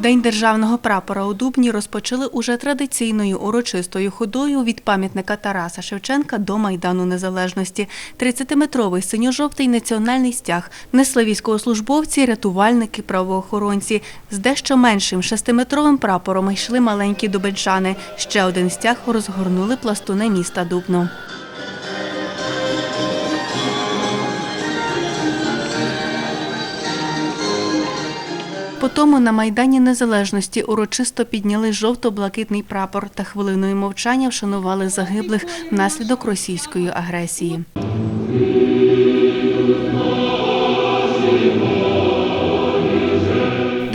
День державного прапора у Дубні розпочали уже традиційною урочистою ходою від пам'ятника Тараса Шевченка до Майдану Незалежності. 30-метровий синьо-жовтий національний стяг несли військовослужбовці, рятувальники, правоохоронці. З дещо меншим шестиметровим прапором йшли маленькі дубенчани. Ще один стяг розгорнули пластуни міста Дубно. Потому на Майдані Незалежності урочисто підняли жовто-блакитний прапор та хвилиною мовчання вшанували загиблих внаслідок російської агресії.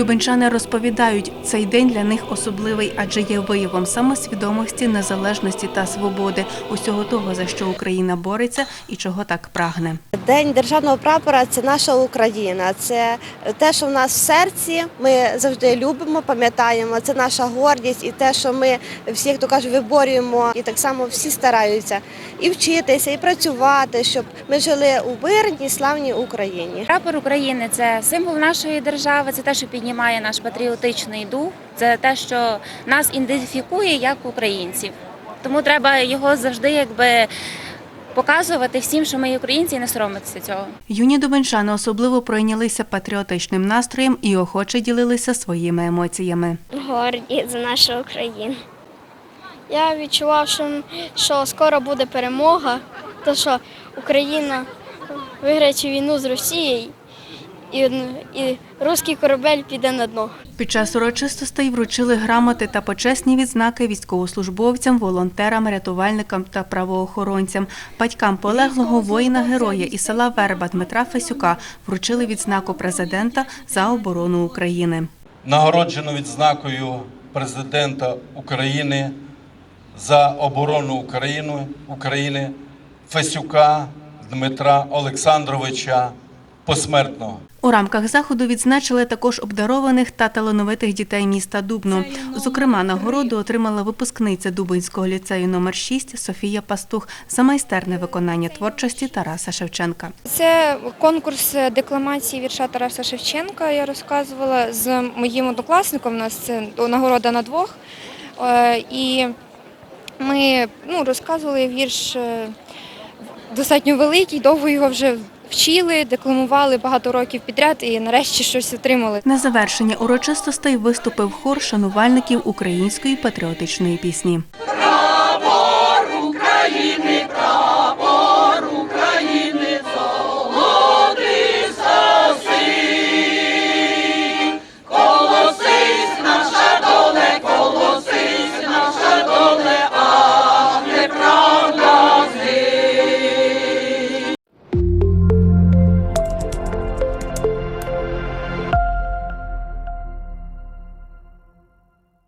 Дубенчани розповідають, цей день для них особливий, адже є виявом самосвідомості, незалежності та свободи, усього того, за що Україна бореться і чого так прагне. День державного прапора це наша Україна. Це те, що в нас в серці. Ми завжди любимо, пам'ятаємо. Це наша гордість і те, що ми всі, хто каже, виборюємо, і так само всі стараються і вчитися, і працювати, щоб ми жили у мирній, славній Україні. Прапор України це символ нашої держави, це те, що піднімає наш патріотичний дух, це те, що нас ідентифікує як українців. Тому треба його завжди якби показувати всім, що ми українці, і не соромитися цього. Юні дубенчани особливо пройнялися патріотичним настроєм і охоче ділилися своїми емоціями. горді за нашу Україну. Я відчував, що, що скоро буде перемога, то що Україна виграє війну з Росією і, і руський корабель піде на дно. Під час урочистостей вручили грамоти та почесні відзнаки військовослужбовцям, волонтерам, рятувальникам та правоохоронцям. Батькам полеглого воїна-героя із села Верба Дмитра Фесюка вручили відзнаку президента за оборону України. нагороджено відзнакою президента України за оборону України, України Фесюка Дмитра Олександровича посмертного. У рамках заходу відзначили також обдарованих та талановитих дітей міста Дубно. Зокрема, нагороду отримала випускниця Дубинського ліцею номер 6 Софія Пастух за майстерне виконання творчості Тараса Шевченка. Це конкурс декламації вірша Тараса Шевченка. Я розказувала з моїм однокласником. У нас це нагорода на двох. Е, І ми ну, розказували вірш е, достатньо великий, довго його вже вчили, декламували багато років підряд і нарешті щось отримали. На завершення урочистостей виступив хор шанувальників української патріотичної пісні.